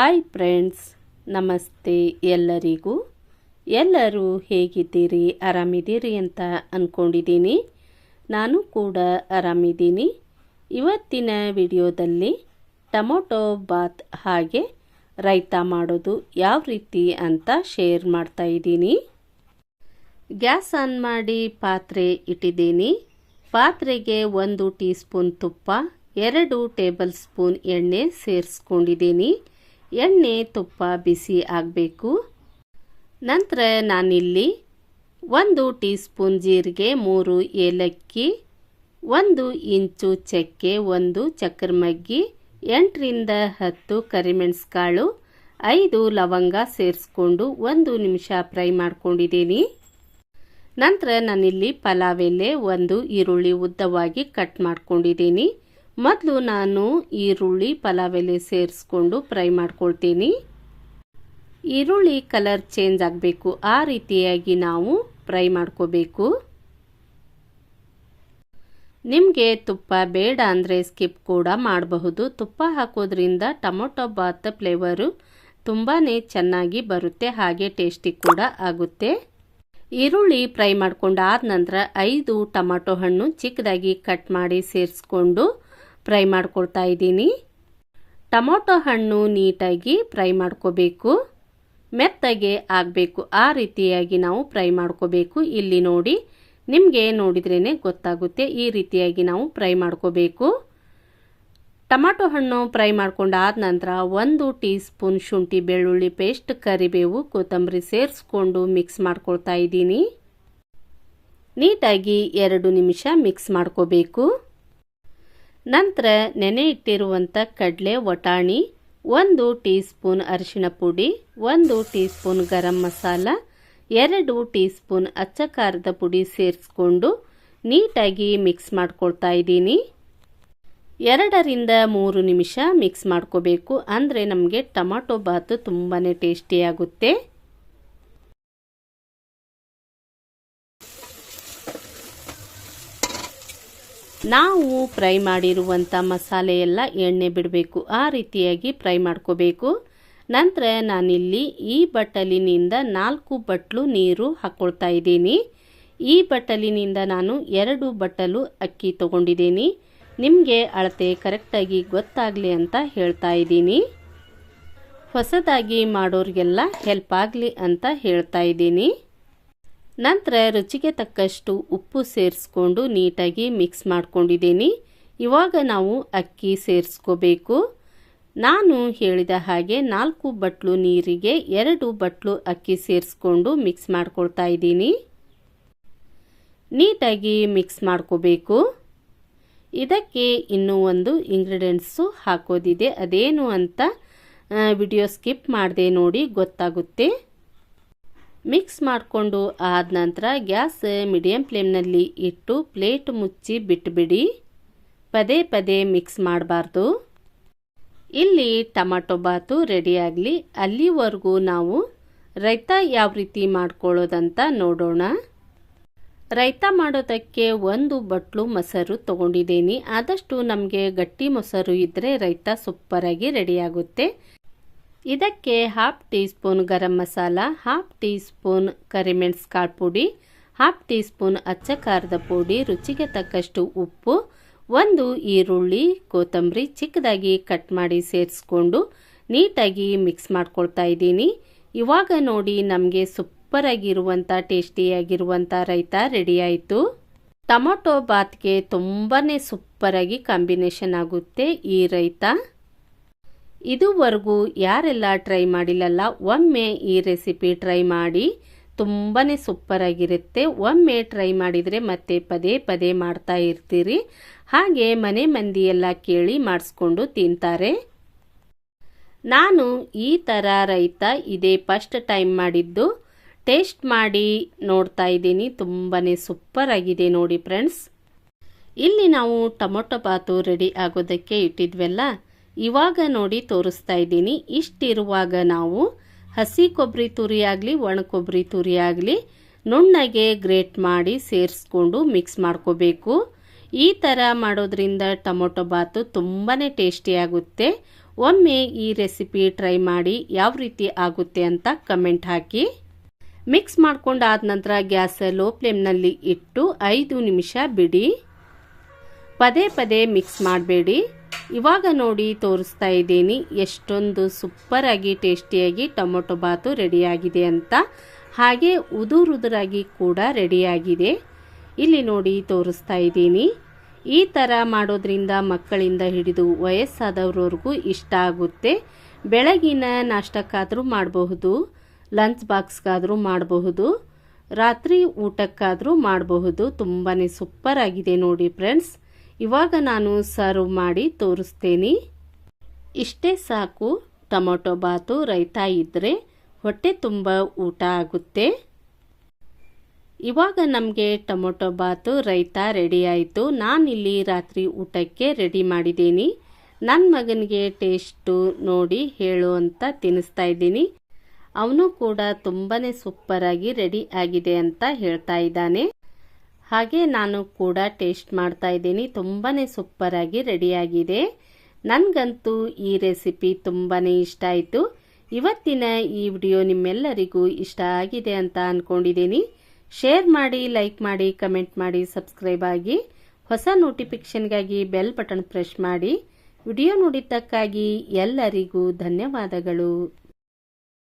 Hi friends ನಮಸ್ತೆ ಎಲ್ಲರಿಗೂ. ಎಲ್ಲರೂ ಹೇಗಿದ್ದೀರಿ? ಆರಾಮಿದ್ದೀರಿ ಅಂತ ಅಂದ್ಕೊಂಡಿದ್ದೀನಿ ನಾನು ಕೂಡ ಆರಾಮಿದ್ದೀನಿ. ಇವತ್ತಿನ ವಿಡಿಯೋದಲ್ಲಿ ಟೊಮೊಟೊ ಬಾತ್ ಹಾಗೆ ರೈತ ಮಾಡೋದು ಯಾವ ರೀತಿ ಅಂತ ಶೇರ್ ಮಾಡ್ತಾ ಇದ್ದೀನಿ. ಗ್ಯಾಸ್ ಆನ್ ಮಾಡಿ ಪಾತ್ರೆ ಇಟ್ಟಿದ್ದೀನಿ. ಪಾತ್ರೆಗೆ ಒಂದು ಟೀ ಸ್ಪೂನ್ ತುಪ್ಪ, ಎರಡು ಟೇಬಲ್ ಸ್ಪೂನ್ ಎಣ್ಣೆ ಸೇರಿಸ್ಕೊಂಡಿದ್ದೀನಿ. ಎಣ್ಣೆ ತುಪ್ಪ ಬಿಸಿ ಆಗಬೇಕು. ನಂತರ ನಾನಿಲ್ಲಿ ಒಂದು ಟೀ ಸ್ಪೂನ್ ಜೀರಿಗೆ, ಮೂರು ಏಲಕ್ಕಿ, ಒಂದು ಇಂಚು ಚಕ್ಕೆ, ಒಂದು ಚಕ್ರಮಗ್ಗಿ ಎಂಟರಿಂದ ಹತ್ತು ಕರಿಮೆಣಸುಕಾಳು, ಐದು ಲವಂಗ ಸೇರಿಸ್ಕೊಂಡು ಒಂದು ನಿಮಿಷ ಫ್ರೈ ಮಾಡ್ಕೊಂಡಿದ್ದೀನಿ. ನಂತರ ನಾನಿಲ್ಲಿ ಪಲಾವ್ ಎಲೆ, ಒಂದು ಈರುಳ್ಳಿ ಉದ್ದವಾಗಿ ಕಟ್ ಮಾಡ್ಕೊಂಡಿದ್ದೀನಿ. ಮೊದಲು ನಾನು ಈರುಳ್ಳಿ ಪಲಾವ್ ಎಲೆ ಸೇರಿಸ್ಕೊಂಡು ಫ್ರೈ ಮಾಡ್ಕೊಳ್ತೀನಿ. ಈರುಳ್ಳಿ ಕಲರ್ ಚೇಂಜ್ ಆಗಬೇಕು. ಆ ರೀತಿಯಾಗಿ ನಾವು ಫ್ರೈ ಮಾಡ್ಕೋಬೇಕು. ನಿಮಗೆ ತುಪ್ಪ ಬೇಡ ಅಂದರೆ ಸ್ಕಿಪ್ ಕೂಡ ಮಾಡಬಹುದು. ತುಪ್ಪ ಹಾಕೋದ್ರಿಂದ ಟೊಮೊಟೊ ಬಾತ್ ಫ್ಲೇವರು ತುಂಬಾ ಚೆನ್ನಾಗಿ ಬರುತ್ತೆ, ಹಾಗೆ ಟೇಸ್ಟಿ ಕೂಡ ಆಗುತ್ತೆ. ಈರುಳ್ಳಿ ಫ್ರೈ ಮಾಡ್ಕೊಂಡಾದ ನಂತರ ಐದು ಟೊಮೊಟೊ ಹಣ್ಣು ಚಿಕ್ಕದಾಗಿ ಕಟ್ ಮಾಡಿ ಸೇರಿಸ್ಕೊಂಡು ಫ್ರೈ ಮಾಡ್ಕೊಳ್ತಾ ಇದ್ದೀನಿ. ಟೊಮೊಟೊ ಹಣ್ಣು ನೀಟಾಗಿ ಫ್ರೈ ಮಾಡ್ಕೋಬೇಕು. ಮೆತ್ತಗೆ ಆಗಬೇಕು. ಆ ರೀತಿಯಾಗಿ ನಾವು ಫ್ರೈ ಮಾಡ್ಕೋಬೇಕು. ಇಲ್ಲಿ ನೋಡಿ, ನಿಮಗೆ ನೋಡಿದ್ರೇ ಗೊತ್ತಾಗುತ್ತೆ. ಈ ರೀತಿಯಾಗಿ ನಾವು ಫ್ರೈ ಮಾಡ್ಕೋಬೇಕು. ಟೊಮಾಟೊ ಹಣ್ಣು ಫ್ರೈ ಮಾಡ್ಕೊಂಡಾದ ನಂತರ ಒಂದು ಟೀ ಸ್ಪೂನ್ ಶುಂಠಿ ಬೆಳ್ಳುಳ್ಳಿ ಪೇಸ್ಟ್, ಕರಿಬೇವು, ಕೊತ್ತಂಬರಿ ಸೇರಿಸ್ಕೊಂಡು ಮಿಕ್ಸ್ ಮಾಡ್ಕೊಳ್ತಾ ಇದ್ದೀನಿ. ನೀಟಾಗಿ ಎರಡು ನಿಮಿಷ ಮಿಕ್ಸ್ ಮಾಡ್ಕೋಬೇಕು. ನಂತರ ನೆನೆ ಇಟ್ಟಿರುವಂಥ ಕಡಲೆ ವಟಾಣಿ, ಒಂದು ಟೀ ಸ್ಪೂನ್ ಅರಿಶಿಣ ಪುಡಿ, ಒಂದು ಟೀ ಸ್ಪೂನ್ ಗರಂ ಮಸಾಲ, ಎರಡು ಟೀ ಸ್ಪೂನ್ ಅಚ್ಚ ಪುಡಿ ಸೇರಿಸ್ಕೊಂಡು ನೀಟಾಗಿ ಮಿಕ್ಸ್ ಮಾಡ್ಕೊಳ್ತಾ ಇದ್ದೀನಿ. ಎರಡರಿಂದ ಮೂರು ನಿಮಿಷ ಮಿಕ್ಸ್ ಮಾಡ್ಕೋಬೇಕು. ಅಂದರೆ ನಮಗೆ ಟೊಮಾಟೊ ಬಾತು ತುಂಬಾ ಟೇಸ್ಟಿಯಾಗುತ್ತೆ ನಾವು ಫ್ರೈ ಮಾಡಿರುವಂಥ ಮಸಾಲೆ ಎಲ್ಲ ಎಣ್ಣೆ ಬಿಡಬೇಕು. ಆ ರೀತಿಯಾಗಿ ಫ್ರೈ ಮಾಡ್ಕೋಬೇಕು. ನಂತರ ನಾನಿಲ್ಲಿ ಈ ಬಟ್ಟಲಿನಿಂದ ನಾಲ್ಕು ಬಟ್ಲು ನೀರು ಹಾಕ್ಕೊಳ್ತಾ ಇದ್ದೀನಿ. ಈ ಬಟ್ಟಲಿನಿಂದ ನಾನು ಎರಡು ಬಟ್ಟಲು ಅಕ್ಕಿ ತಗೊಂಡಿದ್ದೀನಿ. ನಿಮಗೆ ಅಳತೆ ಕರೆಕ್ಟಾಗಿ ಗೊತ್ತಾಗಲಿ ಅಂತ ಹೇಳ್ತಾ ಇದ್ದೀನಿ. ಹೊಸದಾಗಿ ಮಾಡೋರಿಗೆಲ್ಲ ಹೆಲ್ಪ್ ಆಗಲಿ ಅಂತ ಹೇಳ್ತಾ ಇದ್ದೀನಿ. ನಂತರ ರುಚಿಗೆ ತಕ್ಕಷ್ಟು ಉಪ್ಪು ಸೇರಿಸ್ಕೊಂಡು ನೀಟಾಗಿ ಮಿಕ್ಸ್ ಮಾಡ್ಕೊಂಡಿದ್ದೀನಿ. ಇವಾಗ ನಾವು ಅಕ್ಕಿ ಸೇರಿಸ್ಕೋಬೇಕು. ನಾನು ಹೇಳಿದ ಹಾಗೆ ನಾಲ್ಕು ಬಟ್ಲು ನೀರಿಗೆ ಎರಡು ಬಟ್ಲು ಅಕ್ಕಿ ಸೇರಿಸ್ಕೊಂಡು ಮಿಕ್ಸ್ ಮಾಡ್ಕೊಳ್ತಾ ಇದ್ದೀನಿ. ನೀಟಾಗಿ ಮಿಕ್ಸ್ ಮಾಡ್ಕೋಬೇಕು. ಇದಕ್ಕೆ ಇನ್ನೂ ಒಂದು ಇಂಗ್ರೀಡಿಯೆಂಟ್ಸು ಹಾಕೋದಿದೆ. ಅದೇನು ಅಂತ ವಿಡಿಯೋ ಸ್ಕಿಪ್ ಮಾಡಿದೆ ನೋಡಿ ಗೊತ್ತಾಗುತ್ತೆ. ಮಿಕ್ಸ್ ಮಾಡಿಕೊಂಡು ಆದ ನಂತರ ಗ್ಯಾಸ್ ಮೀಡಿಯಂ ಫ್ಲೇಮ್ನಲ್ಲಿ ಇಟ್ಟು ಪ್ಲೇಟ್ ಮುಚ್ಚಿ ಬಿಟ್ಟುಬಿಡಿ ಪದೇ ಪದೇ ಮಿಕ್ಸ್ ಮಾಡಬಾರ್ದು. ಇಲ್ಲಿ ಟೊಮಾಟೊ ಬಾತು ರೆಡಿಯಾಗಲಿ ಅಲ್ಲಿವರೆಗೂ ನಾವು ರೈತ ಯಾವ ರೀತಿ ಮಾಡ್ಕೊಳ್ಳೋದಂತ ನೋಡೋಣ. ರೈತ ಮಾಡೋದಕ್ಕೆ ಒಂದು ಬಟ್ಲು ಮೊಸರು ತಗೊಂಡಿದ್ದೀನಿ. ಆದಷ್ಟು ನಮಗೆ ಗಟ್ಟಿ ಮೊಸರು ಇದ್ದರೆ ರೈತ ಸೂಪರಾಗಿ ರೆಡಿಯಾಗುತ್ತೆ ಇದಕ್ಕೆ half teaspoon garam masala half teaspoon ಕರಿಮೆಣಸುಕಾಳು ಪುಡಿ ಹಾಫ್ ಟೀ ಸ್ಪೂನ್ ಅಚ್ಚ ಖಾರದ ಪುಡಿ, ರುಚಿಗೆ ತಕ್ಕಷ್ಟು ಉಪ್ಪು, ಒಂದು ಈರುಳ್ಳಿ, ಕೊತ್ತಂಬರಿ ಚಿಕ್ಕದಾಗಿ ಕಟ್ ಮಾಡಿ ಸೇರಿಸ್ಕೊಂಡು ನೀಟಾಗಿ ಮಿಕ್ಸ್ ಮಾಡ್ಕೊಳ್ತಾ ಇದ್ದೀನಿ. ಇವಾಗ ನೋಡಿ ನಮಗೆ ಸೂಪರಾಗಿರುವಂಥ ಟೇಸ್ಟಿಯಾಗಿರುವಂಥ ರೈತ ರೆಡಿ ಆಯಿತು. ಟೊಮೊಟೊ ಬಾತ್ಗೆ ತುಂಬಾ ಸೂಪರಾಗಿ ಕಾಂಬಿನೇಷನ್ ಆಗುತ್ತೆ ಈ ರೈತ. ಇದುವರೆಗೂ ಯಾರೆಲ್ಲ ಟ್ರೈ ಮಾಡಿಲ್ಲಲ್ಲ, ಒಮ್ಮೆ ಈ ರೆಸಿಪಿ ಟ್ರೈ ಮಾಡಿ ತುಂಬಾ ಸೂಪರಾಗಿರುತ್ತೆ ಒಮ್ಮೆ ಟ್ರೈ ಮಾಡಿದರೆ ಮತ್ತೆ ಪದೇ ಪದೇ ಮಾಡ್ತಾ ಇರ್ತೀರಿ. ಹಾಗೆ ಮನೆ ಮಂದಿ ಎಲ್ಲ ಕೇಳಿ ಮಾಡಿಸ್ಕೊಂಡು ತಿಂತಾರೆ. ನಾನು ಈ ಥರ ರೈತ ಇದೇ ಫಸ್ಟ್ ಟೈಮ್ ಮಾಡಿದ್ದು. ಟೇಸ್ಟ್ ಮಾಡಿ ನೋಡ್ತಾ ಇದ್ದೀನಿ. ತುಂಬಾ ಸೂಪರ್ ಆಗಿದೆ ನೋಡಿ ಫ್ರೆಂಡ್ಸ್. ಇಲ್ಲಿ ನಾವು ಟೊಮೊಟೊ ಬಾತು ರೆಡಿ ಆಗೋದಕ್ಕೆ ಇಟ್ಟಿದ್ವಲ್ಲ ಇವಾಗ ನೋಡಿ ತೋರಿಸ್ತಾ ಇದ್ದೀನಿ. ಇಷ್ಟಿರುವಾಗ ನಾವು ಹಸಿ ಕೊಬ್ಬರಿ ತುರಿ ಆಗಲಿ, ಒಣ ಕೊಬ್ಬರಿ ತುರಿ ನುಣ್ಣಗೆ ಗ್ರೇಟ್ ಮಾಡಿ ಸೇರಿಸ್ಕೊಂಡು ಮಿಕ್ಸ್ ಮಾಡ್ಕೋಬೇಕು. ಈ ಥರ ಮಾಡೋದ್ರಿಂದ ಟೊಮೊಟೊ ಬಾತು ತುಂಬಾ ಟೇಸ್ಟಿಯಾಗುತ್ತೆ ಒಮ್ಮೆ ಈ ರೆಸಿಪಿ ಟ್ರೈ ಮಾಡಿ ಯಾವ ರೀತಿ ಆಗುತ್ತೆ ಅಂತ ಕಮೆಂಟ್ ಹಾಕಿ. ಮಿಕ್ಸ್ ಮಾಡ್ಕೊಂಡಾದ ನಂತರ ಗ್ಯಾಸ್ ಲೋ ಫ್ಲೇಮ್ನಲ್ಲಿ ಇಟ್ಟು ಐದು ನಿಮಿಷ ಬಿಡಿ. ಪದೇ ಪದೇ ಮಿಕ್ಸ್ ಮಾಡಬೇಡಿ. ಇವಾಗ ನೋಡಿ ತೋರಿಸ್ತಾ ಇದ್ದೀನಿ ಎಷ್ಟೊಂದು ಸೂಪ್ಪರಾಗಿ ಟೇಸ್ಟಿಯಾಗಿ ಟೊಮೊಟೊ ಬಾತು ರೆಡಿಯಾಗಿದೆ ಅಂತ. ಹಾಗೆ ಉದುರುದುರಾಗಿ ಕೂಡ ರೆಡಿಯಾಗಿದೆ. ಇಲ್ಲಿ ನೋಡಿ ತೋರಿಸ್ತಾ ಇದ್ದೀನಿ. ಈ ಥರ ಮಾಡೋದ್ರಿಂದ ಮಕ್ಕಳಿಂದ ಹಿಡಿದು ವಯಸ್ಸಾದವ್ರವ್ರಿಗೂ ಇಷ್ಟ ಆಗುತ್ತೆ. ಬೆಳಗಿನ ನಾಷ್ಟಕ್ಕಾದರೂ ಮಾಡಬಹುದು ಲಂಚ್ ಬಾಕ್ಸ್ಗಾದರೂ ಮಾಡಬಹುದು, ರಾತ್ರಿ ಊಟಕ್ಕಾದರೂ ಮಾಡಬಹುದು. ತುಂಬಾ ಸೂಪ್ಪರಾಗಿದೆ ನೋಡಿ ಫ್ರೆಂಡ್ಸ್ ಇವಾಗ ನಾನು ಸರ್ವ್ ಮಾಡಿ ತೋರಿಸ್ತೇನೆ. ಇಷ್ಟೇ ಸಾಕು, ಟೊಮೊಟೊ ಬಾತು ರೈತ ಇದ್ದರೆ ಹೊಟ್ಟೆ ತುಂಬ ಊಟ ಆಗುತ್ತೆ. ಇವಾಗ ನಮಗೆ ಟೊಮೊಟೊ ಬಾತು ರೈತ ರೆಡಿ ಆಯಿತು. ನಾನಿಲ್ಲಿ ರಾತ್ರಿ ಊಟಕ್ಕೆ ರೆಡಿ ಮಾಡಿದ್ದೀನಿ. ನನ್ನ ಮಗನಿಗೆ ಟೇಸ್ಟು ನೋಡಿ ಹೇಳು ಅಂತ ತಿನ್ನಿಸ್ತಾ ಇದ್ದೀನಿ. ಅವನು ಕೂಡ ತುಂಬಾ ಸೂಪರಾಗಿ ರೆಡಿ ಆಗಿದೆ ಅಂತ ಹೇಳ್ತಾ ಇದ್ದಾನೆ. ಹಾಗೆ ನಾನು ಕೂಡ ಟೇಸ್ಟ್ ಮಾಡ್ತಾ ಇದ್ದೀನಿ. ತುಂಬಾ ಸೂಪರಾಗಿ ರೆಡಿಯಾಗಿದೆ ನನಗಂತೂ ಈ ರೆಸಿಪಿ ತುಂಬಾ ಇಷ್ಟ ಆಯಿತು. ಇವತ್ತಿನ ಈ ವಿಡಿಯೋ ನಿಮ್ಮೆಲ್ಲರಿಗೂ ಇಷ್ಟ ಆಗಿದೆ ಅಂತ ಅಂದ್ಕೊಂಡಿದ್ದೀನಿ ಶೇರ್ ಮಾಡಿ ಲೈಕ್ ಮಾಡಿ ಕಮೆಂಟ್ ಮಾಡಿ ಸಬ್ಸ್ಕ್ರೈಬ್ ಆಗಿ, ಹೊಸ ನೋಟಿಫಿಕೇಷನ್ಗಾಗಿ ಬೆಲ್ ಬಟನ್ ಪ್ರೆಸ್ ಮಾಡಿ. ವಿಡಿಯೋ ನೋಡಿದ್ದಕ್ಕಾಗಿ ಎಲ್ಲರಿಗೂ ಧನ್ಯವಾದಗಳು.